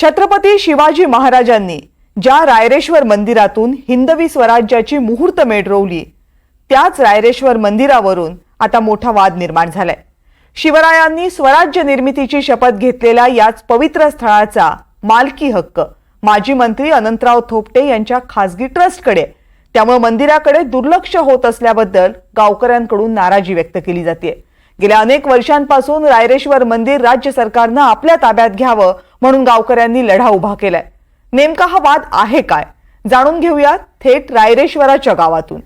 छत्रपती शिवाजी महाराजांनी ज्या रायरेश्वर मंदिरातून हिंदवी स्वराज्याची मुहूर्त मेढ रोवली त्याच रायरेश्वर मंदिरावरून आता मोठा वाद निर्माण झालाय. शिवरायांनी स्वराज्य निर्मितीची शपथ घेतलेल्या याच पवित्र स्थळाचा मालकी हक्क माजी मंत्री अनंतराव थोपटे यांच्या खासगी ट्रस्टकडे त्यामुळे मंदिराकडे दुर्लक्ष होत असल्याबद्दल गावकऱ्यांकडून नाराजी व्यक्त केली जाते गेल्या अनेक वर्षांपासून रायरेश्वर मंदिर राज्य सरकारनं आपल्या ताब्यात घ्यावं म्हणून गावकऱ्यांनी लढा उभा केलाय. नेमका हा वाद आहे काय? जाणून घेऊयात थेट रायरेश्वराच्या गावातून.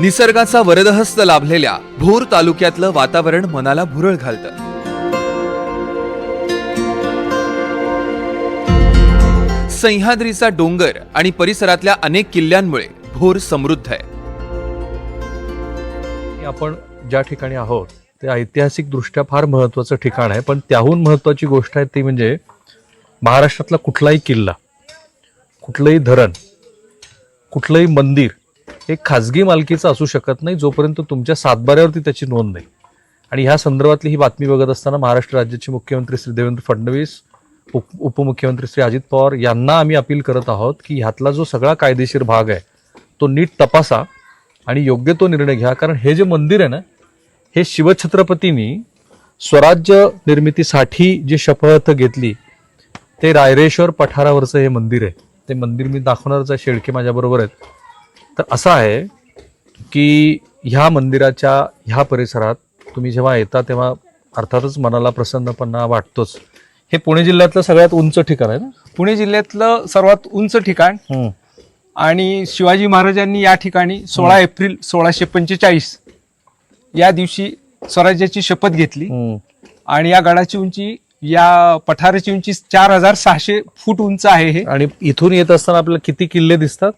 निसर्गाचा वरदहस्त लाभलेल्या भोर तालुक्यातलं वातावरण मनाला भुरळ घालतं. सह्याद्रीचा डोंगर आणि परिसरातल्या अनेक किल्ल्यांमुळे भोर समृद्ध आहे. आपण ज्या ठिकाणी आहोत ते ऐतिहासिकदृष्ट्या फार महत्वाचं ठिकाण आहे. पण त्याहून महत्वाची गोष्ट आहे ती म्हणजे महाराष्ट्रातला कुठलाही किल्ला कुठलंही धरण कुठलंही मंदिर हे खाजगी मालकीचं असू शकत नाही जोपर्यंत तुमच्या सातबाऱ्यावरती त्याची नोंद नाही. आणि ह्या संदर्भातली ही बातमी बघत असताना महाराष्ट्र राज्याचे मुख्यमंत्री श्री देवेंद्र फडणवीस उप उपमुख्यमंत्री श्री अजित पवार यांना आम्ही अपील करत आहोत की ह्यातला जो सगळा कायदेशीर भाग आहे तो नीट तपासा आणि योग्य तो निर्णय घ्या. कारण हे जे मंदिर आहे ना हे शिवछत्रपतींनी स्वराज्य निर्मितीसाठी जी शपथ घेतली ते रायरेश्वर पठारावरचं हे मंदिर आहे. ते मंदिर मी दाखवणारच आहे शेळके माझ्याबरोबर आहेत. तर असं आहे की ह्या मंदिराच्या ह्या परिसरात तुम्ही जेव्हा येता तेव्हा अर्थातच मनाला प्रसन्नपणा वाटतोच. हे पुणे जिल्ह्यातलं सगळ्यात उंच ठिकाण आहे ना? पुणे जिल्ह्यातलं सर्वात उंच ठिकाण. आणि शिवाजी महाराजांनी या ठिकाणी सोळा एप्रिल सोळाशे पंचेचाळीस या दिवशी स्वराज्याची शपथ घेतली. आणि या गडाची उंची या पठाराची उंची चार हजार सहाशे फूट उंच आहे हे. आणि इथून येत असताना आपल्याला किती किल्ले दिसतात?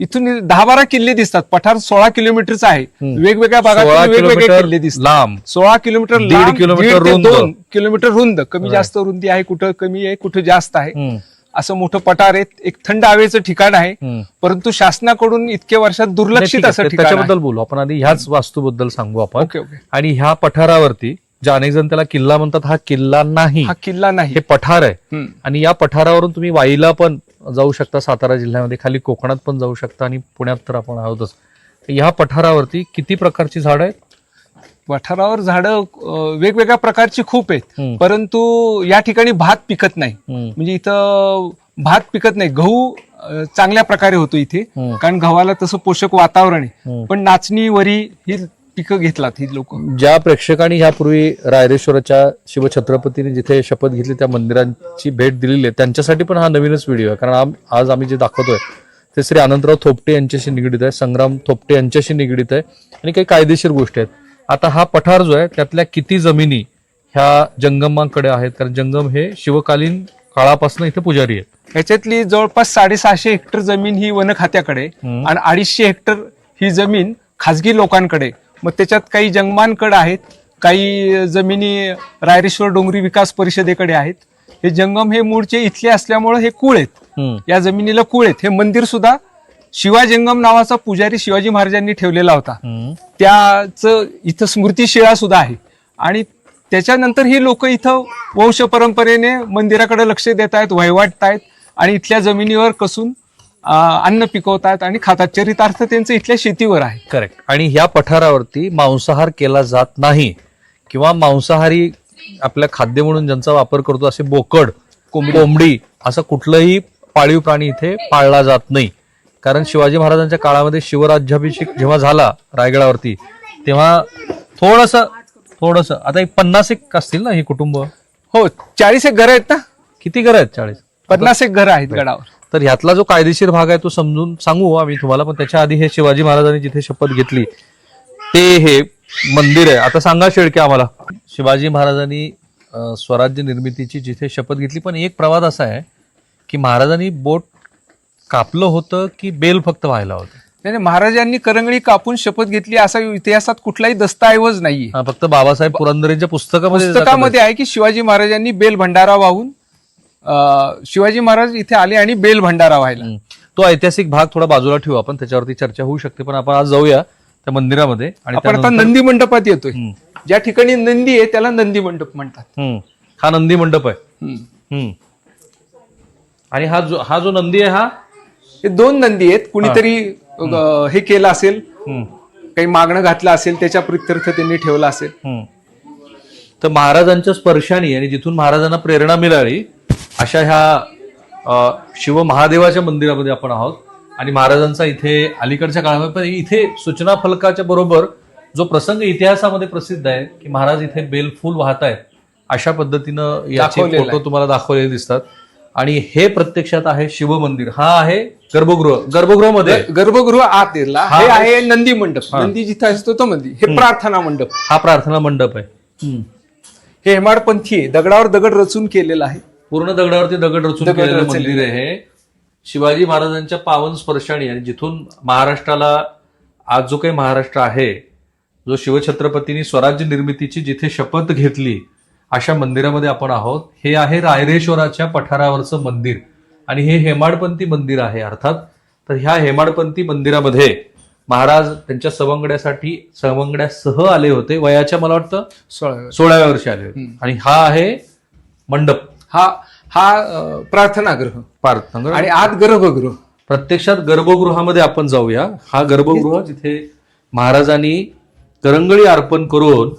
इथून दहा बारा किल्ले दिसतात. पठार सोळा किलोमीटरचं आहे. वेगवेगळ्या भागात वेगवेगळे किल्ले दिसतात. लांब. सोळा किलोमीटर दीड किलोमीटर. दोन किलोमीटर रुंद. कमी जास्त रुंदी आहे कुठं कमी आहे कुठं जास्त आहे. असं मोठं पठार आहे. एक थंड हवेचं ठिकाण आहे. परंतु शासनाकडून इतक्या वर्षात दुर्लक्षित. असं. त्याच्याबद्दल बोलू. आपण आधी ह्याच वास्तूबद्दल सांगू आपण. आणि ह्या पठारावरती जे अनेक जण त्याला किल्ला म्हणतात हा किल्ला नाही. हा किल्ला नाही. हे पठार आहे. आणि या पठारावरून तुम्ही वाईला पण जाऊ शकता सातारा जिल्ह्यामध्ये. खाली कोकणात पण जाऊ शकता आणि पुण्यात तर आपण आहोतच. ह्या पठारावरती किती प्रकारची झाड आहेत? पठारावर झाडं वेगवेगळ्या प्रकारची खूप आहेत. परंतु या ठिकाणी भात पिकत नाही. म्हणजे इथं भात पिकत नाही. गहू चांगल्या प्रकारे होतो इथे. कारण गव्हाला तसं पोषक वातावरण आहे. पण नाचणी वरी ही पिकं घेतलात ही लोक ज्या प्रेक्षकांनी ह्यापूर्वी रायरेश्वराच्या शिवछत्रपतीने जिथे शपथ घेतली त्या मंदिरांची भेट दिलेली आहे त्यांच्यासाठी पण हा नवीनच व्हिडिओ आहे कारण आम- आज आम्ही जे दाखवतोय ते श्री आनंदराव थोपटे यांच्याशी निगडीत आहे संग्राम थोपटे यांच्याशी निगडीत आहे आणि काही कायदेशीर गोष्टी आहेत आता हा पठार जो आहे त्यातल्या किती जमिनी ह्या जंगमांकडे आहेत कारण जंगम हे शिवकालीन काळापासून इथे पुजारी आहेत ह्याच्यातली जवळपास साडेसहाशे हेक्टर जमीन ही वन खात्याकडे. आणि अडीचशे हेक्टर ही जमीन खाजगी लोकांकडे. मग त्याच्यात काही जंगमांकडे आहेत काही जमिनी रायरेश्वर डोंगरी विकास परिषदेकडे आहेत. हे जंगम हे मूळचे इथले असल्यामुळे हे कुळ आहेत. या जमिनीला कुळ आहेत. हे मंदिर सुद्धा शिवाजंगम नावाचा पुजारी शिवाजी महाराजांनी ठेवलेला होता. त्याचं इथं स्मृतिशिळा सुद्धा आहे. आणि त्याच्यानंतर ही लोक इथं वंश परंपरेने मंदिराकडे लक्ष देत आहेत वहिवाटत आहेत आणि इथल्या जमिनीवर कसून अन्न पिकवतात आणि खातात. चरितार्थ त्यांचं इथल्या शेतीवर आहे. करेक्ट आणि ह्या पठारावरती मांसाहार केला जात नाही किंवा मांसाहारी आपल्या खाद्य म्हणून ज्यांचा वापर करतो असे बोकड कोंबडी असं कुठलंही पाळीव प्राणी इथे पाळला जात नाही. कारण शिवाजी महाराजांच्या काळामध्ये शिवराज्याभिषेक जेव्हा झाला रायगडावरती तेव्हा थोडस थोडस आता एक पन्नास एक असतील ना ही कुटुंब? हो चाळीस एक घर आहेत ना? किती घर आहेत चाळीस? पन्नास एक घर आहेत गडावर. तर ह्यातला जो कायदेशीर भाग आहे तो समजून सांगू आम्ही तुम्हाला पण त्याच्या आधी हे शिवाजी महाराजांनी जिथे शपथ घेतली ते हे मंदिर आहे. आता सांगा शेळके आम्हाला. शिवाजी महाराजांनी स्वराज्य निर्मितीची जिथे शपथ घेतली पण एक प्रवाद असा आहे की महाराजांनी बोट कापलं होतं की बेल फक्त व्हायला होतं? त्याने महाराजांनी करंगळी कापून शपथ घेतली असा इतिहासात कुठलाही दस्तऐवज नाहीये. हा, फक्त बाबासाहेब पुरंदरेंच्या पुस्तकामध्ये पुस्तकामध्ये आहे की शिवाजी महाराजांनी बेल भंडारा वाहून शिवाजी महाराज इथे आले आणि बेल भंडारा व्हायला. तो ऐतिहासिक भाग थोडा बाजूला ठेवू आपण त्याच्यावरती चर्चा होऊ शकते पण आपण आज जाऊया त्या मंदिरामध्ये आणि आपण आता नंदी मंडपात येतोय. ज्या ठिकाणी नंदी आहे त्याला नंदी मंडप म्हणतात. हा नंदी मंडप आहे. आणि हा जो हा जो नंदी आहे हा हे दोन नंदी आहेत कुणीतरी हे केलं असेल. काही मागणं घातलं असेल त्याच्या प्रित्यर्थ त्यांनी ठेवला असेल. तर महाराजांच्या स्पर्शाने आणि जिथून महाराजांना प्रेरणा मिळाली अशा ह्या अ, शिव महादेवाच्या मंदिरामध्ये आपण आहोत. आणि महाराजांचा इथे अलीकडच्या काळामध्ये पण इथे सूचना फलकाच्या बरोबर जो प्रसंग इतिहासामध्ये प्रसिद्ध आहे की महाराज इथे बेलफूल वाहत आहेत अशा पद्धतीनं याचे फोटो. तुम्हाला दाखवलेले दिसतात. आणि हे प्रत्यक्षात आहे शिव मंदिर. हा आहे गर्भगृह गर्भगृहामध्ये. गर्भगृह आत हा. आहे नंदी मंडप. नंदी जिथे असतो तो मंदिर. हे प्रार्थना मंडप. हा प्रार्थना मंडप आहे. हे हेमाडपंथी दगडावर दगड रचून केलेलं आहे. पूर्ण दगडावरती दगड रचून दगड केलेलं रचलेलं. मंदिर आहे. हे शिवाजी महाराजांच्या पावन स्पर्शाने आणि जिथून महाराष्ट्राला आज जो काही महाराष्ट्र आहे जो शिवछत्रपतींनी स्वराज्य निर्मितीची जिथे शपथ घेतली अशा मंदिरामध्ये आपण आहोत. हे आहे रायरेश्वराच्या पठारावरचं मंदिर. आणि हे हेमाडपंथी मंदिर आहे अर्थात. तर ह्या हेमाडपंथी मंदिरामध्ये महाराज त्यांच्या सवंगड्यासाठी सवंगड्यासह आले होते. वयाच्या मला वाटतं सोळाव्या सोळाव्या वर्षी आले होते. आणि हा आहे मंडप. हा हा प्रार्थनागृह प्रार्थना आणि आत गर्भगृह. प्रत्यक्षात गर्भगृहामध्ये आपण जाऊया. हा गर्भगृह जिथे महाराजांनी करंगळी अर्पण करून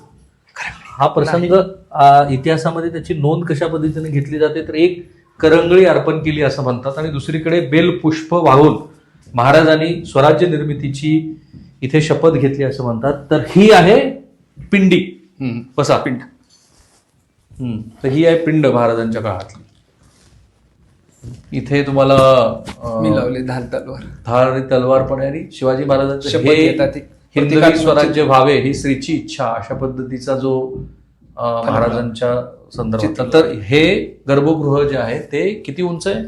हा प्रसंग आ, इतिहासामध्ये त्याची नोंद कशा पद्धतीने घेतली जाते तर एक करंगळी अर्पण केली असं म्हणतात. आणि दुसरीकडे बेलपुष्प वाहून महाराजांनी स्वराज्य निर्मितीची इथे शपथ घेतली असं म्हणतात. तर ही आहे पिंडी. बसा. पिंड. तर ही आहे पिंड महाराजांच्या काळातली. इथे तुम्हाला अं, मी लावले धाल तलवार. धार आणि तलवार पण आहे आणि शिवाजी महाराजांचं शपथ हे घेतात ते. हिंदवी प्रतिकात्मक स्वराज्य व्हावे ही स्त्रीची इच्छा अशा पद्धतीचा जो अं, महाराजांच्या संदर्भात. तर हे गर्भगृह जे आहे ते किती उंच आहे?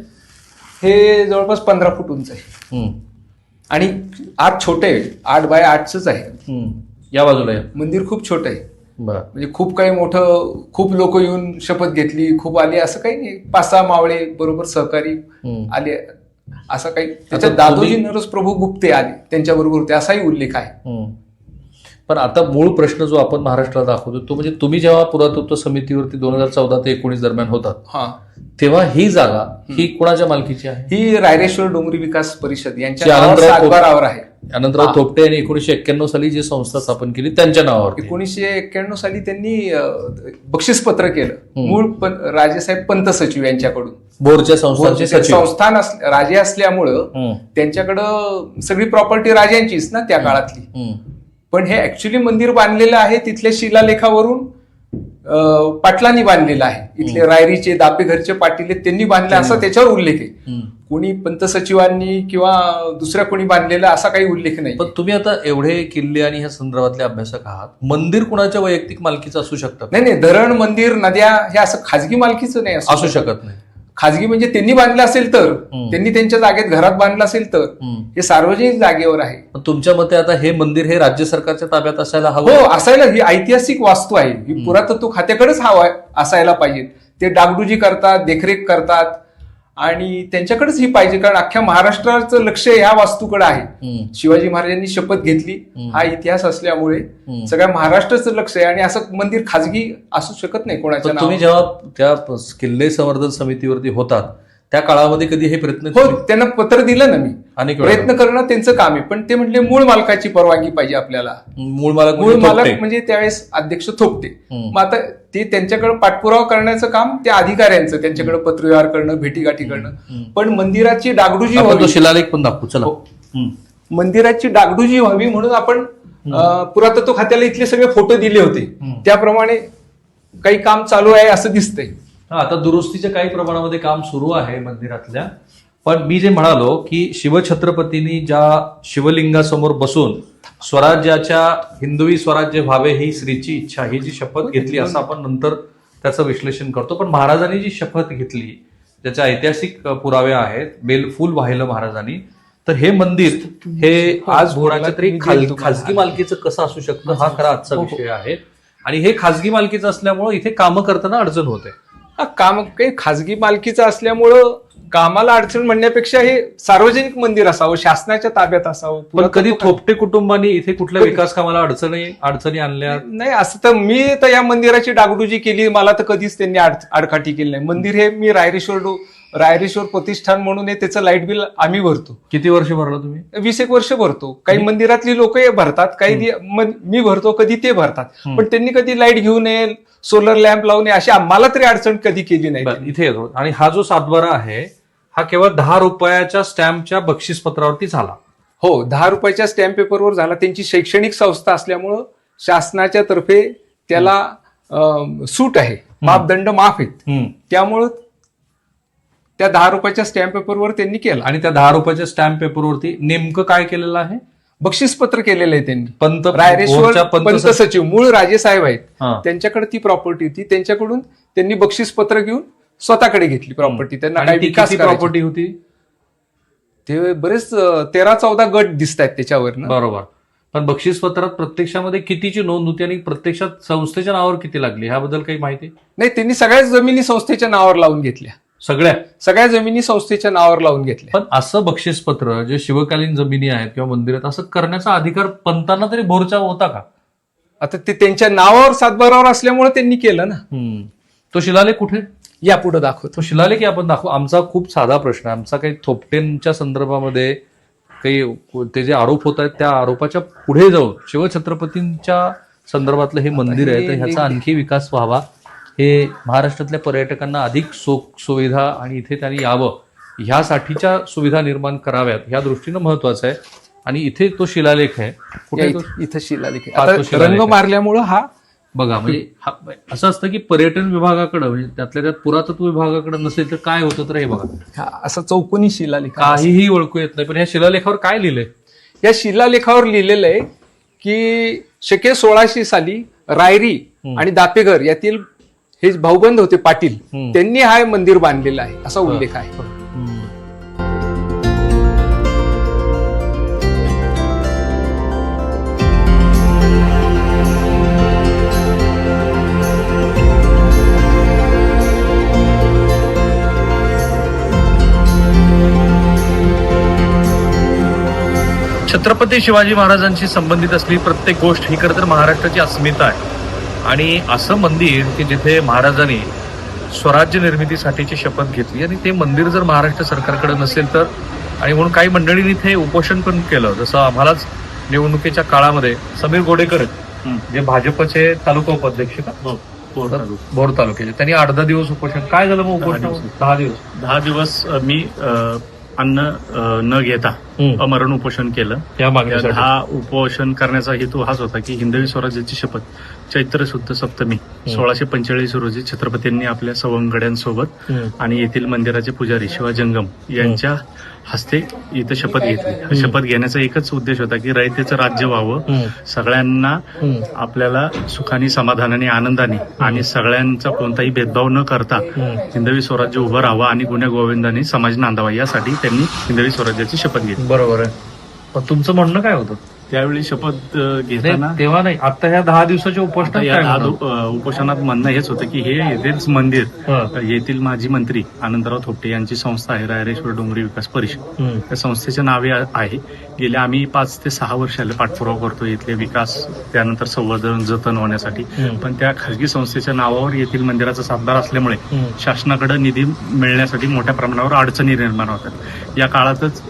हे जवळपास पंधरा फूट उंच आहे. हम्म. आणि आत छोटे आठ बाय आठच आहे. हम्म. या बाजूला या. मंदिर खूप छोटं आहे. म्हणजे खूप काही मोठं खूप लोक येऊन शपथ घेतली खूप आली असं काही नाही. पाच सहा मावळे बरोबर सहकारी. आले. असं काही. त्याच्यात दादोजी नरस प्रभू गुप्ते आले. त्यांच्या बरोबर होते. असाही उल्लेख आहे. पण आता मूळ प्रश्न जो आपण महाराष्ट्राला दाखवतो तो म्हणजे तुम्ही जेव्हा पुरातत्व समितीवरती दोन हजार चौदा ते एकोणीस दरम्यान होतात हा. तेव्हा ही जागा ही कोणाच्या मालकीची आहे? ही रायरेश्वर डोंगरी विकास परिषद यांच्या आहे. अनंतराव. थोपटे यांनी एकोणीशे एक्क्याण्णव साली जी संस्था स्थापन केली त्यांच्या नावावर एकोणीसशे एक्क्याण्णव साली त्यांनी अं, बक्षीसपत्र केलं. मूळ राजेसाहेब पंत सचिव यांच्याकडून बोरच्या संस्थान राजे असल्यामुळं. त्यांच्याकडं सगळी प्रॉपर्टी राजांचीच ना त्या काळातली. पण हे ऍक्च्युली मंदिर बांधलेलं आहे तिथल्या शिलालेखावरून पाटलांनी बांधलेलं आहे इथले रायरीचे दापे घरचे पाटील त्यांनी बांधले असा त्याच्यावर उल्लेख आहे. कोणी पंत सचिवांनी किंवा दुसऱ्या कोणी बांधलेला असा काही उल्लेख नाही. पण तुम्ही आता एवढे किल्ले आणि ह्या संदर्भातले अभ्यासक आहात. मंदिर कुणाच्या वैयक्तिक मालकीचं असू शकतं? नाही नाही धरण मंदिर नद्या हे असं खाजगी मालकीचं नाही असू शकत. नाही. खाजगी म्हणजे त्यांनी बांधलं असेल तर. त्यांनी त्यांच्या जागेत घरात बांधलं असेल तर. हे सार्वजनिक जागेवर आहे. पण तुमच्या मते आता हे मंदिर हे राज्य सरकारच्या ताब्यात असायला हो हवं असायला ही ऐतिहासिक वास्तू आहे. ही पुरातत्व खात्याकडेच हवा असायला पाहिजे. ते डागडुजी करतात देखरेख करतात. आणि त्यांच्याकडेच ही पाहिजे कारण अख्ख्या महाराष्ट्राचं लक्ष ह्या वास्तूकडे आहे. शिवाजी महाराजांनी शपथ घेतली हा इतिहास असल्यामुळे सगळ्या महाराष्ट्राचं लक्ष आहे आणि असं मंदिर खाजगी असू शकत नाही कोणाच्या तुम्ही. जेव्हा त्या किल्ले संवर्धन समितीवरती होतात त्या काळामध्ये कधी हे प्रयत्न हो? त्यांना पत्र दिलं ना मी. अनेक. प्रयत्न करणं त्यांचं काम आहे पण ते म्हटले मूळ मालकाची परवानगी पाहिजे आपल्याला. मूळ मालक मूळ म्हणजे मालक थोपटे. म्हणजे त्यावेळेस अध्यक्ष हम्म. मग आता ते त्यांच्याकडे पाठपुरावा करण्याचं काम त्या अधिकाऱ्यांचं त्यांच्याकडे पत्रव्यवहार करणं भेटीगाठी करणं. पण मंदिराची डागडुजी व्हावी. शिलालेख पण दाखवू चला. हो. मंदिराची डागडुजी व्हावी म्हणून आपण पुरातत्व खात्याला इथले सगळे फोटो दिले होते. त्याप्रमाणे काही काम चालू आहे असं दिसतंय. आता दुरुस्तीच्या काही प्रमाणामध्ये काम सुरू आहे मंदिरातल्या. पण मी जे म्हणालो की शिवछत्रपतींनी ज्या शिवलिंगासमोर बसून स्वराज्याच्या हिंदवी स्वराज्य व्हावे ही स्त्रीची इच्छा ही जी शपथ घेतली असं आपण नंतर त्याचं विश्लेषण करतो. पण महाराजांनी जी शपथ घेतली ज्याच्या ऐतिहासिक पुरावे आहेत बेलफूल वाहिलं महाराजांनी तर हे मंदिर हे आज तरी खाजगी मालकीचं कसं असू शकतं हा खरा आजचा विषय आहे. आणि हे खाजगी मालकीचं असल्यामुळे इथे कामं करताना अडचण होते. हा काम काही खाजगी मालकीचं असल्यामुळं कामाला अडचण म्हणण्यापेक्षा हे सार्वजनिक मंदिर असावं शासनाच्या ताब्यात असावं. पण कधी थोपटे कुटुंबांनी इथे कुठल्या विकास कामाला अडचणी अडचणी आणल्या? नाही असं तर मी तर या मंदिराची डागडुजी केली मला तर कधीच त्यांनी आड- आडकाठी केली नाही. मंदिर हे मी रायरेश्वर रायरेश्वर प्रतिष्ठान म्हणून आहे त्याचं लाइट बिल आम्ही भरतो. किती वर्ष भरला तुम्ही? वीस एक वर्ष भरतो. काही मंदिरातली लोक भरतात काही मी भरतो कधी ते भरतात. पण त्यांनी कधी लाइट घेऊ नये सोलर लॅम्प लावू नये अशी आम्हाला तरी अडचण कधी केली नाही इथे येतो. आणि हा जो सातबारा आहे हा केवळ दहा रुपयाच्या स्टॅम्पच्या बक्षीस पत्रावरती झाला. हो दहा रुपयाच्या स्टॅम्प पेपरवर झाला. त्यांची शैक्षणिक संस्था असल्यामुळं शासनाच्या तर्फे त्याला सूट आहे. मापदंड माफ आहेत. त्यामुळं त्या दहा रुपयाच्या स्टॅम्प पेपरवर त्यांनी केला. आणि त्या दहा रुपयाच्या स्टॅम्प पेपरवरती नेमकं काय केलेलं आहे? बक्षीस पत्र केलेलं आहे त्यांनी. पंत रायरेश्वर पंत सचिव. मूळ राजेसाहेब आहेत. हा. त्यांच्याकडे ती प्रॉपर्टी होती. त्यांच्याकडून त्यांनी बक्षीस पत्र घेऊन स्वतःकडे घेतली प्रॉपर्टी त्यांना काही विकास. प्रॉपर्टी होती? ते बरेच तेरा चौदा गट दिसत आहेत त्याच्यावर बरोबर. पण बक्षीस पत्रात प्रत्यक्षामध्ये कितीची नोंद होती आणि प्रत्यक्षात संस्थेच्या नावावर किती लागली? ह्याबद्दल काही माहिती? नाही त्यांनी सगळ्याच जमिनी संस्थेच्या नावावर लावून घेतल्या. सगळ्या. सगळ्या जमिनी संस्थेच्या नावावर लावून घेतल्या. पण असं बक्षीस पत्र जे शिवकालीन जमिनी आहेत किंवा मंदिरात असं करण्याचा अधिकार पंतांना तरी भोरचा होता का? आता ते त्यांच्या नावावर सातबारावर असल्यामुळे त्यांनी केलं ना. तो शिलालेख कुठे? या पुढे दाखवतो. तो शिलालेख आपण दाखवू आमचा खूप साधा प्रश्न आहे. आमचा काही थोपटेंच्या संदर्भामध्ये काही ते जे आरोप होत आहेत त्या आरोपाच्या पुढे जाऊन शिवछत्रपतींच्या संदर्भातलं हे मंदिर आहे तर ह्याचा आणखी विकास व्हावा. हे महाराष्ट्रातल्या पर्यटकांना अधिक सोख सुविधा आणि इथे त्यांनी यावं ह्यासाठीच्या सुविधा निर्माण कराव्यात ह्या दृष्टीनं महत्वाचं आहे आणि इथे तो शिलालेख आहे कुठे? या इथं शिलालेख आहे. रंग. मारल्यामुळं हा बघा म्हणजे हा- असं असतं की पर्यटन विभागाकडे म्हणजे त्यातल्या त्यात पुरातत्व विभागाकडे नसेल तर काय होतं तर हे बघा असा चौकोनी शिलालेख. काहीही ओळखू येत नाही पण ह्या शिलालेखावर काय लिहिलंय या शिलालेखावर लिहिलेलं आहे की शके सोळाशे साली रायरी आणि दापेघर यातील हे भाऊबंद होते पाटील. हम्म. त्यांनी हा मंदिर बांधलेलं आहे. असा उल्लेख आहे. छत्रपती शिवाजी महाराजांशी संबंधित असलेली प्रत्येक गोष्ट ही खरं तर महाराष्ट्राची अस्मिता आहे. आणि असं मंदिर की जिथे महाराजांनी स्वराज्य निर्मितीसाठीची शपथ घेतली आणि ते मंदिर जर महाराष्ट्र सरकारकडे नसेल तर आणि म्हणून काही मंडळींनी इथे उपोषण पण केलं. जसं आम्हालाच निवडणुकीच्या काळामध्ये समीर गोडेकर जे भाजपचे तालुका उपाध्यक्ष का? भोर तालुक्याचे. त्यांनी आठ दहा दिवस उपोषण. काय झालं मग उपोषण. दहा दिवस. दहा दिवस मी अन्न न घेता. अमरण उपोषण केलं. दहा उपोषण करण्याचा हेतू हाच होता की हिंदवी स्वराज्याची शपथ. चैत्र शुद्ध सप्तमी सोळाशे पंचेचाळीस रोजी छत्रपतींनी आपल्या सवंगड्यांसोबत. आणि येथील मंदिराचे पुजारी शिवाजंगम यांच्या हस्ते इथं शपथ घेतली. शपथ घेण्याचा एकच उद्देश होता की रयतेचं राज्य व्हावं. सगळ्यांना. आपल्याला सुखाने समाधानाने आनंदाने आणि सगळ्यांचा कोणताही भेदभाव न करता हिंदवी स्वराज्य उभं राहावं आणि गुन्ह्या गोविंदाने समाज नांदावा यासाठी त्यांनी हिंदवी स्वराज्याची शपथ घेतली. बरोबर आहे. पण तुमचं म्हणणं काय होतं? त्यावेळी शपथ घेताना तेव्हा नाही. आता ह्या दहा दिवसाच्या उपोषणात उपोषणात म्हणणं हेच होतं की हे येथेच मंदिर येथील माजी मंत्री आनंदराव थोपटे यांची संस्था आहे रायरेश्वर डोंगरी विकास परिषद. त्या संस्थेचे नावे आहे. गेले आम्ही पाच ते सहा वर्षाला पाठपुरावा करतो इथले विकास त्यानंतर संवर्धन जतन होण्यासाठी. पण त्या खासगी संस्थेच्या नावावर येथील मंदिराचा सातबार असल्यामुळे. शासनाकडे निधी मिळण्यासाठी मोठ्या प्रमाणावर अडचणी निर्माण होतात. या काळातच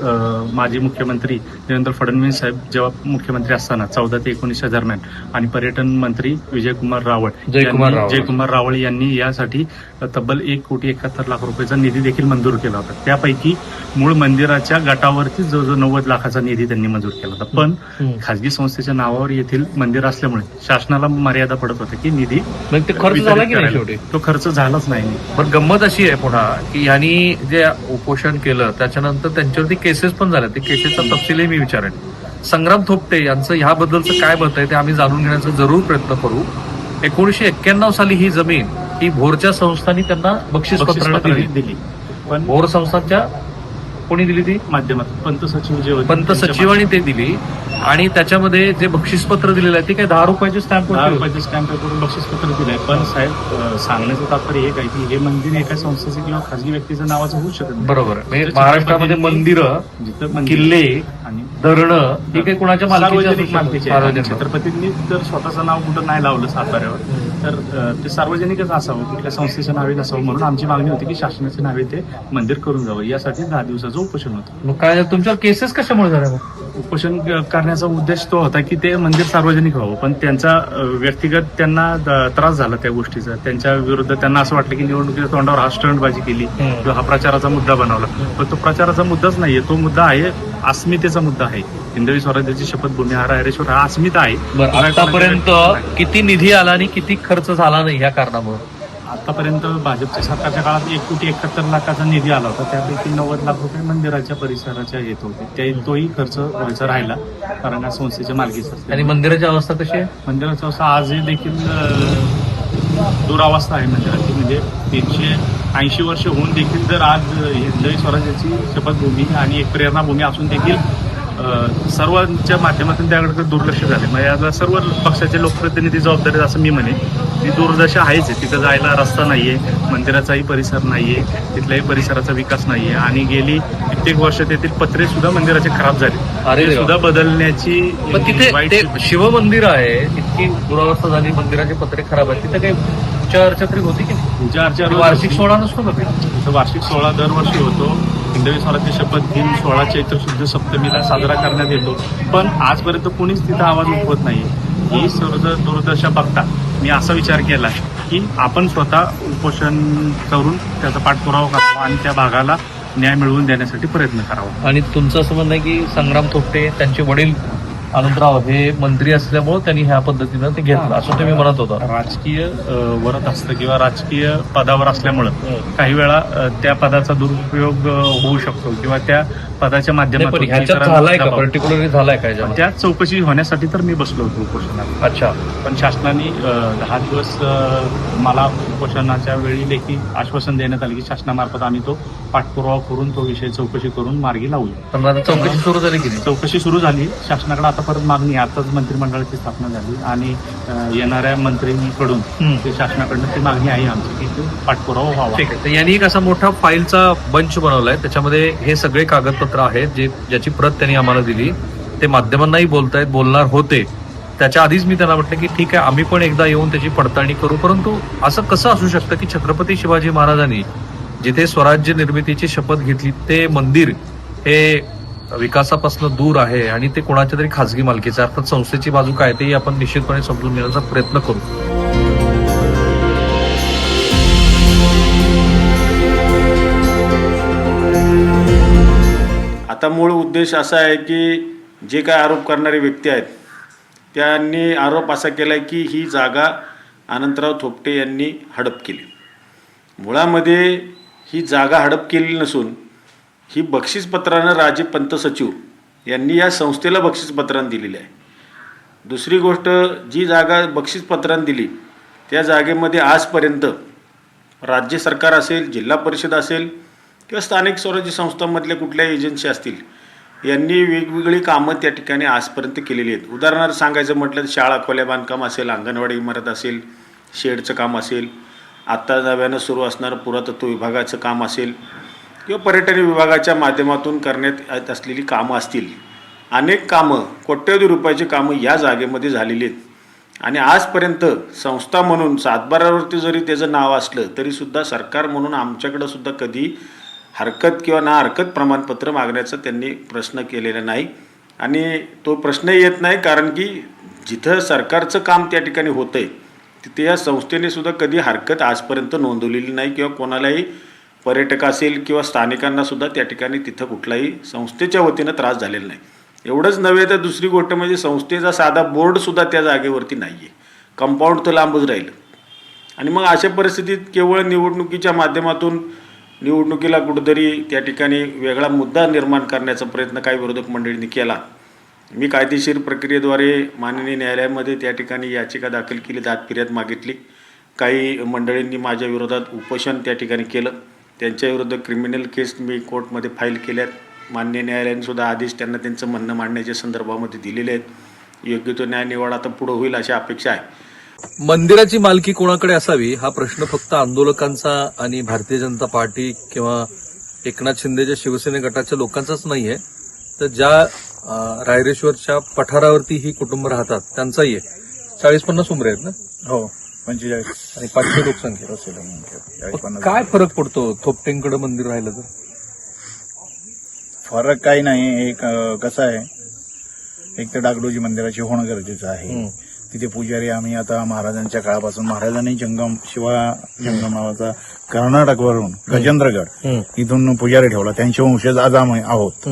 माजी मुख्यमंत्री देवेंद्र फडणवीस साहेब जेव्हा मुख्यमंत्री असताना चौदा ते एकोणीसच्या दरम्यान आणि पर्यटन मंत्री विजयकुमार रावळ जयकुमार रावळ. जयकुमार रावळ यांनी यासाठी तब्बल एक कोटी एकाहत्तर लाख रुपयाचा निधी देखील मंजूर केला होता त्यापैकी मूळ मंदिराच्या गटावरती जवळजवळ नव्वद लाखाचा निधी त्यांनी मंजूर केला होता पण हम्म. खासगी संस्थेच्या नावावर येथील मंदिर असल्यामुळे शासनाला मर्यादा पडत होते की निधी मग ते खर्च झाला की नाही. शेवटी तो खर्च झालाच नाही पण गंमत अशी आहे पुन्हा की यांनी जे उपोषण केलं त्याच्यानंतर त्यांच्यावरती केसेस पण झाल्या ते केसेसचा तपशीलही मी विचारेन संग्राम थोपटे यांचं ह्याबद्दलचं काय मत आहे ते आम्ही जाणून घेण्याचा जरूर प्रयत्न करू. एकोणीशे एक्क्याण्णव साली ही जमीन ही भोरच्या संस्थांनी त्यांना बक्षीस बक्षीस पत्राने दिली. दिली. पण भोर संस्थांच्या कोणी दिली ती? माध्यमातून. पंत सचिव जे पंत सचिवांनी ते दिली. आणि त्याच्यामध्ये जे बक्षीसपत्र दिलेलं आहे ते काय दहा रुपयाचे स्टॅम्प दहा रुपयाचे स्टॅम्प करून बक्षीसपत्र दिलंय. पण साहेब सांगण्याचं तात्पर्य हे काय की हे मंदिर एका संस्थेचं किंवा खाजगी व्यक्तीचं नावाचं होऊ शकत बरोबर. म्हणजे महाराष्ट्रामध्ये छत्रपतींनी मंदिरं जिथं मंदिर किल्ले आणि धरणं हे काही कोणाच्या मालकीची असू सार्वजनिक शकतात. मालकीचे आहे. आणि सार्वजनिक. छत्रपतींनी जर स्वतःचं नाव कुठं नाही लावलं साताऱ्यावर. तर अं, ते सार्वजनिकच असावं कुठल्या संस्थेच्या नावे नसावं म्हणून आमची मागणी होती की शासनाच्या नावे ते मंदिर करून जावं. यासाठी दहा दिवसाचं उपोषण होतं. मग काय तुमच्यावर केसेस कशामुळे झाल्या मग? उपोषण क- करण्याचा उद्देश तो होता की ते मंदिर सार्वजनिक व्हावं. पण त्यांचा अं, व्यक्तिगत त्यांना द- त्रास झाला त्या गोष्टीचा. त्यांच्या विरुद्ध त्यांना असं वाटलं की निवडणुकीच्या तोंडावर हा स्टंटबाजी केली. किंवा हा प्रचाराचा मुद्दा बनवला. पण तो प्रचाराचा मुद्दाच नाहीये. तो मुद्दा आहे अस्मितेचा मुद्दा आहे. हिंदवी स्वराज्याची शपथभूमी हा रायरेश्वर हा अस्मिता आहे. बरं आतापर्यंत किती निधी आला आणि किती खर्च झाला नाही ह्या कारणामुळे? आतापर्यंत भाजपच्या सरकारच्या काळात एक कोटी एकाहत्तर लाखाचा निधी आला होता. त्यापैकी नव्वद लाख रुपये मंदिराच्या परिसराच्या येत होते. ते तोही खर्च व्हायचा राहिला कारण या संस्थेच्या मालकीचा आणि मंदिराची अवस्था कशी आहे? मंदिराचं असं आजही देखील दुरावस्था आहे मंदिराची. म्हणजे तीनशे ऐंशी वर्ष होऊन देखील जर आज हिंदवी स्वराज्याची शपथभूमी आणि एक प्रेरणाभूमी असून देखील सर्वांच्या माध्यमातून त्याकडे दुर्लक्ष झाले म्हणजे आता सर्व पक्षाचे लोकप्रतिनिधी जबाबदारी आहेत असं मी म्हणेन ती दुर्दशा आहेच आहे. तिथं जायला रस्ता नाहीये मंदिराचाही परिसर नाहीये तिथल्याही परिसराचा विकास नाहीये आणि गेली कित्येक वर्ष तेथील पत्रे सुद्धा मंदिराचे खराब झाले. अरे. सुद्धा बदलण्याची तिथे शिवमंदिर आहे इतकी दुरावस्था झाली मंदिराचे पत्रे खराब आहेत तिथे काही पूजा अर्चा तरी होती की नाही? पूजा अर्चा रोज वार्षिक सोहळा नसतो का वार्षिक सोहळा दरवर्षी होतो. हिंदवी स्वराज्य शपथ दिन सोळा चैत्र शुद्ध सप्तमीला साजरा करण्यात येतो. पण आजपर्यंत कोणीच तिथं आवाज उठवत नाही ही सर्व दुर्दशा बघता मी असा विचार केला की आपण स्वतः उपोषण करून त्याचा पाठपुरावा करावा आणि त्या भागाला न्याय मिळवून देण्यासाठी प्रयत्न करावा. आणि तुमचं असं म्हणणं आहे की संग्राम थोपटे त्यांचे वडील अनंतराव हे मंत्री असल्यामुळे त्यांनी ह्या पद्धतीनं ते घेतलं. असं तुम्ही म्हणत होता. राजकीय वरत असतं किंवा राजकीय पदावर असल्यामुळं काही वेळा त्या पदाचा दुरुपयोग होऊ शकतो किंवा त्या पदाच्या माध्यमातून झालाय का? दबाव. पर्टिक्युलरली झालाय का ह्याच्यामध्ये? त्या चौकशी होण्यासाठी तर मी बसलो होतो उपोषणाला. अच्छा. पण शासनाने दहा दिवस मला उपोषणाच्या वेळी देखील आश्वासन देण्यात आले की शासनामार्फत आम्ही तो पाठपुरावा करून तो विषय चौकशी करून मार्गी आता चौकशी सुरू झाली की चौकशी सुरू झाली. शासनाकडे आता परत मागणी. आताच मंत्रिमंडळाची स्थापना झाली आणि येणाऱ्या मंत्रींकडून. ते शासनाकडनं ती मागणी आहे आमची की पाठपुरावा व्हावा. ठीक आहे. तर यांनी एक असा मोठा फाईलचा बंच बनवलाय. त्याच्यामध्ये हे सगळे कागदपत्र आहेत जे ज्याची प्रत त्यांनी आम्हाला दिली. ते माध्यमांनाही बोलतायत बोलणार होते. त्याच्या आधीच मी त्यांना म्हटलं की ठीक आहे आम्ही पण एकदा येऊन त्याची पडताळणी करू. परंतु असं कसं असू शकतं की छत्रपती शिवाजी महाराजांनी जिथे स्वराज्य निर्मितीची शपथ घेतली ते मंदिर हे विकासापासून दूर आहे आणि ते कोणाच्या तरी खासगी मालकीचं अर्थात संस्थेची बाजू काय तेही आपण निश्चितपणे समजून घेण्याचा प्रयत्न करू. आता मूळ उद्देश असा आहे की जे काय आरोप करणारे व्यक्ती आहेत त्यांनी आरोप असा केला आहे की ही जागा अनंतराव थोपटे यांनी हडप केली. मुळामध्ये ही जागा हडप केलेली नसून ही बक्षीसपत्रानं राजे पंत सचिव यांनी या संस्थेला बक्षीसपत्रानं दिलेली आहे. दुसरी गोष्ट जी जागा बक्षीसपत्रानं दिली त्या जागेमध्ये आजपर्यंत राज्य सरकार असेल जिल्हा परिषद असेल किंवा स्थानिक स्वराज्य संस्थांमधल्या कुठल्या एजन्सी असतील यांनी वेगवेगळी कामं त्या ठिकाणी आजपर्यंत केलेली आहेत. उदाहरणार्थ सांगायचं म्हटलं तर शाळा खोल्या बांधकाम असेल अंगणवाडी इमारत असेल शेडचं काम असेल आत्ता नव्यानं सुरू असणारं पुरातत्व विभागाचं काम असेल किंवा पर्यटन विभागाच्या माध्यमातून करण्यात येत असलेली कामं असतील अनेक कामं कोट्यवधी रुपयाची कामं या जागेमध्ये झालेली आहेत. आणि आजपर्यंत संस्था म्हणून सातबारावरती जरी त्याचं नाव असलं तरीसुद्धा सरकार म्हणून आमच्याकडं सुद्धा कधी हरकत किंवा ना हरकत प्रमाणपत्र मागण्याचा त्यांनी प्रश्न केलेला नाही. आणि तो प्रश्नही येत नाही कारण की जिथं सरकारचं काम त्या ठिकाणी होतं आहे तिथे या संस्थेने सुद्धा कधी हरकत आजपर्यंत नोंदवलेली नाही किंवा कोणालाही पर्यटक असेल किंवा स्थानिकांना सुद्धा त्या ठिकाणी तिथं कुठलाही संस्थेच्या वतीनं त्रास झालेला नाही. एवढंच नव्हे तर दुसरी गोष्ट म्हणजे संस्थेचा साधा बोर्डसुद्धा त्या जागेवरती नाही आहे कंपाऊंड तर लांबच राहिलं. आणि मग अशा परिस्थितीत केवळ निवडणुकीच्या माध्यमातून निवडणुकीला कुठंतरी त्या ठिकाणी वेगळा मुद्दा निर्माण करण्याचा प्रयत्न काही विरोधक मंडळींनी केला. मी कायदेशीर प्रक्रियेद्वारे माननीय न्यायालयामध्ये त्या ठिकाणी याचिका दाखल केली दाद फिर्याद मागितली. काही मंडळींनी माझ्या विरोधात उपोषण त्या ठिकाणी केलं. त्यांच्या विरुद्ध क्रिमिनल केस मी कोर्टमध्ये फाईल केल्यात. मान्य न्यायालयाने सुद्धा आदेश त्यांना त्यांचं म्हणणं मांडण्याच्या संदर्भामध्ये दिलेले आहेत. योग्य तो न्याय निवाडा आता पुढं होईल अशी अपेक्षा आहे. मंदिराची मालकी कोणाकडे असावी हा प्रश्न फक्त आंदोलकांचा आणि भारतीय जनता पार्टी किंवा एकनाथ शिंदेच्या शिवसेने गटाच्या लोकांचाच नाहीये. तर ज्या रायरेश्वरच्या पठारावरती ही कुटुंब राहतात त्यांचाही आहे. चाळीस पन्नास उमरे आहेत ना? हो. पंचेचाळीस आणि पाचशे लोकसंख्या असेल पन्नास काय फरक पडतो? थोपटेंकडे मंदिर राहिलं तर? फरक काही नाही. एक अं, कसं आहे? एक तर डागडोजी मंदिराची होणं गरजेचं आहे. तिथे पुजारी आम्ही आता महाराजांच्या काळापासून महाराजांनी जंगम शिवा जंगम नावाचा कर्नाटकवरून गजेंद्रगड इथून पुजारी ठेवला. त्यांचे वंशज आज आम्ही आहोत.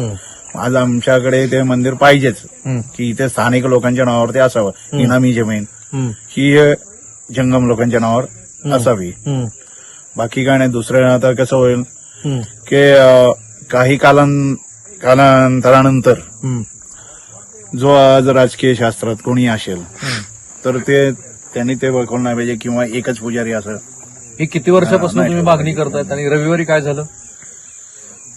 आज आमच्याकडे ते मंदिर पाहिजेच. की इथे स्थानिक लोकांच्या नावावरती असावं. इनामी जमीन. ही अं, जंगम लोकांच्या नावावर असावी. बाकी काय नाही दुसरं आता कसं होईल की काही कालां कालांतरानंतर जो आज राजकीय शास्त्रात कोणी असेल तर ते त्यांनी ते बघवलं नाही पाहिजे किंवा एकच पुजारी असं ही किती वर्षापासून तुम्ही मागणी करतायत आणि रविवारी काय झालं?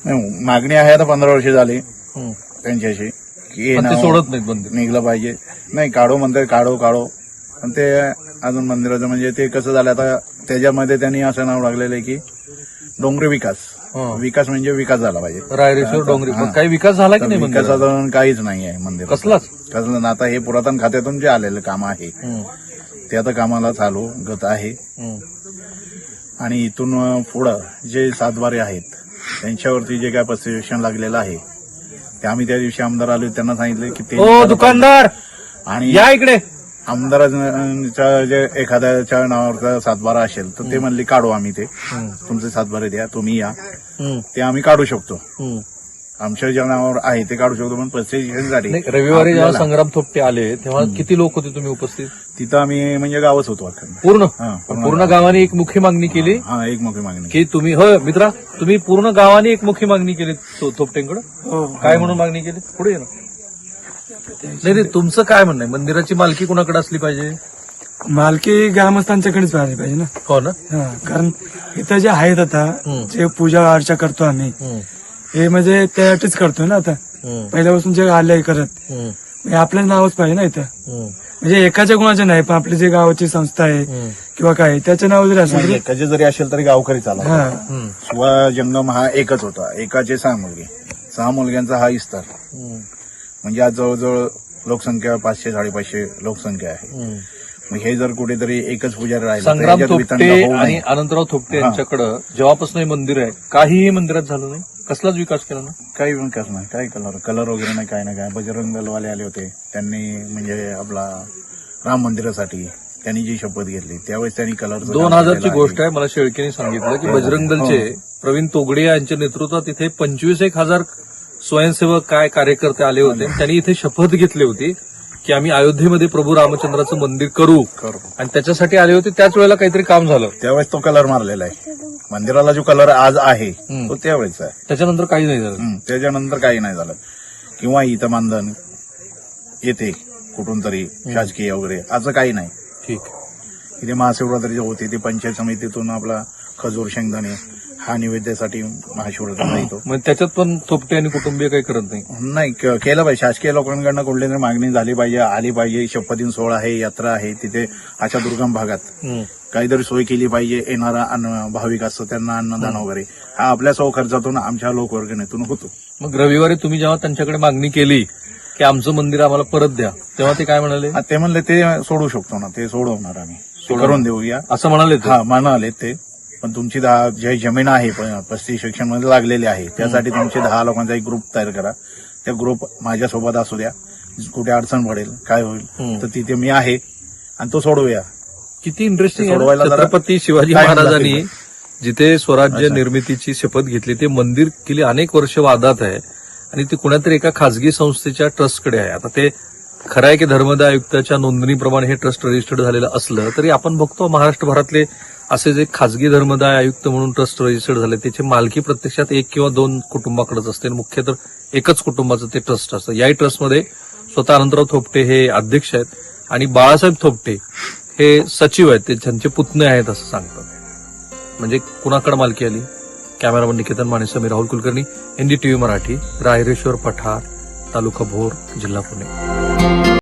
नाही, मागणी आहे आता पंधरा वर्ष झाली त्यांच्याशी की सोडत नाहीत निघलं पाहिजे. नाही काढो म्हणतात काढो काढो. पण ते अजून मंदिराचं म्हणजे ते कसं झालं आता त्याच्यामध्ये त्यांनी असं नाव लागलेलं आहे की डोंगरी विकास. विकास म्हणजे विकास झाला पाहिजे. रायरेश्वर डोंगरी. पण काही विकास झाला की नाही विकासाचं काहीच नाही आहे मंदिर कसलाच? कसलं? आता हे पुरातन खात्यातून जे आलेलं काम आहे हम्म, ते आता कामाला चालू गत आहे. हम्म. आणि इथून अं, पुढं जे सातबारे आहेत त्यांच्यावरती जे काय प्रशिक्षण लागलेलं आहे ते आम्ही त्या दिवशी आमदार आले त्यांना सांगितले की ते दुकानदार! आणि या इकडे! आमदारांच्या जे एखाद्याच्या नावावरचा सातबारा असेल तर ते म्हणले काढू आम्ही ते. तुमचे सातबारे द्या तुम्ही या. ते आम्ही काढू शकतो. आमच्या ज्या नावावर आहे ते काढू शकतो पण नाही, रविवारी जेव्हा संग्राम थोपटे आले तेव्हा किती लोक होते तुम्ही उपस्थित? तिथं आम्ही म्हणजे गावच होतो अखंड. पूर्ण? हा, पूर्ण गावाने एक मुख्य मागणी केली? हा एक मोठी मागणी की तुम्ही होय मित्रा तुम्ही पूर्ण गावाने एक मुख्य मागणी केली थोपटेंकडे? काय म्हणून मागणी केली? पुढे ये ना. नाही नाही तुमचं काय म्हणणं आहे? मंदिराची मालकी कुणाकडे असली पाहिजे? मालकी ग्रामस्थांच्याकडेच पाहिजे पाहिजे ना. हो ना? हा, कारण इथं जे आहेत आता हम्म. जे पूजा अर्चा करतो आम्ही हम्म, हे म्हणजे त्यासाठीच करतो ना आता. हम्म, पहिल्यापासून जे आलंय करत. हम्म, हे आपलं नावच पाहिजे ना इथं. हम्म, म्हणजे एकाच्या गुणाचे नाही पण आपली जे गावाची संस्था आहे हम्म. किंवा काय त्याचं नाव जरी असेल तरी एकाचे जरी असेल तरी गावकरी हा. हम्म, शिवा जंगम हा एकच होता. एकाचे सहा मुलगे. सहा मुलग्यांचा हा इस्तार. हम्म, म्हणजे आज जवळजवळ लोकसंख्या पाचशे साडेपाचशे लोकसंख्या आहे. मग हे जर कुठेतरी एकच पुजारी राहिलं संग्राम थोपटे आणि. अनंतराव थोपटे हा. यांच्याकडं जेव्हापासून हे मंदिर आहे काहीही मंदिरात झालं नाही. कसलाच विकास केला ना काही विकास नाही. काय कलर कलर वगैरे नाही काय नाही काय. बजरंग दलवाले आले होते. त्यांनी म्हणजे आपला राम मंदिरासाठी त्यांनी जी शपथ घेतली त्यावेळेस त्यांनी कलर दोन हजारची गोष्ट आहे मला शेळकेने सांगितलं की बजरंग दलचे प्रवीण तोगडे यांच्या नेतृत्वात इथे पंचवीस एक हजार स्वयंसेवक काय कार्यकर्ते आले होते त्यांनी इथे शपथ घेतली होती की आम्ही अयोध्येमध्ये प्रभू रामचंद्राचं मंदिर करू. करू. आणि त्याच्यासाठी आले होते त्याच वेळेला काहीतरी काम झालं. त्यावेळेस तो कलर मारलेला आहे. मंदिराला जो कलर आज आहे हम्म. तो त्यावेळेस आहे. त्याच्यानंतर काही नाही झालं. त्याच्यानंतर काही नाही झालं. किंवा इथं मानधन येते कुठून तरी शासकीय वगैरे असं काही नाही. ठीक. इथे महाशिवरात्री जे होते ते पंचायत समितीतून आपला खजूर शेंगदाणे हा निवेद्यासाठी महाशिवरात्रीला येतो मग त्याच्यात पण थोपटे आणि कुटुंबीय काही करत नाही? नाही क- केलं पाहिजे. शासकीय लोकांकडनं कुठली तरी मागणी झाली पाहिजे आली पाहिजे. शपथीन सोहळा आहे यात्रा आहे तिथे अशा दुर्गम भागात. काहीतरी सोय केली पाहिजे येणारा अन्न भाविक असतो त्यांना अन्नदान वगैरे. हा आपल्या सौ खर्चातून आमच्या लोकवर्गणीतून होतो. मग रविवारी तुम्ही जेव्हा त्यांच्याकडे मागणी केली की आमचं मंदिर आम्हाला परत द्या तेव्हा ते काय म्हणाले? हा, ते म्हणले ते सोडू शकतो ना ते सोडवणार आम्ही. ते करून देऊया. असं म्हणाले ते? हा म्हणाले ते. पण तुमची दहा जे जमीन आहे पस्तीस सेक्शनमध्ये लागलेली आहे त्यासाठी तुमचे दहा लोकांचा एक ग्रुप तयार करा. त्या ग्रुप माझ्यासोबत असू द्या कुठे अडचण पडेल काय होईल. तर तिथे मी आहे आणि तो सोडवूया. किती इंटरेस्टिंग छत्रपती शिवाजी महाराजांनी. जिथे स्वराज्य निर्मितीची शपथ घेतली ते मंदिर गेली अनेक वर्ष वादात आहे आणि ते कुणातरी एका खासगी संस्थेच्या ट्रस्टकडे आहे. आता ते खरं आहे की धर्मदाय आयुक्ताच्या नोंदणीप्रमाणे हे ट्रस्ट रजिस्टर्ड झालेलं असलं तरी आपण बघतो महाराष्ट्रभरातले असे जे खासगी धर्मदाय आयुक्त म्हणून ट्रस्ट रजिस्टर्ड झाले त्याची मालकी प्रत्यक्षात एक किंवा दोन कुटुंबाकडेच असते. मुख्य तर एकच कुटुंबाचं ते ट्रस्ट असतं. याही ट्रस्टमध्ये स्वतः अनंतराव थोपटे हे अध्यक्ष आहेत. आणि बाळासाहेब थोपटे हे सचिव आहेत. ते त्यांचे पुतणे आहेत असं सांगतात. म्हणजे कुणाकडे मालकी आली? कॅमेरामन निकेतन माने मी राहुल कुलकर्णी एनडीटीव्ही मराठी रायरेश्वर पठार तालुका भोर जिल्हा पुणे.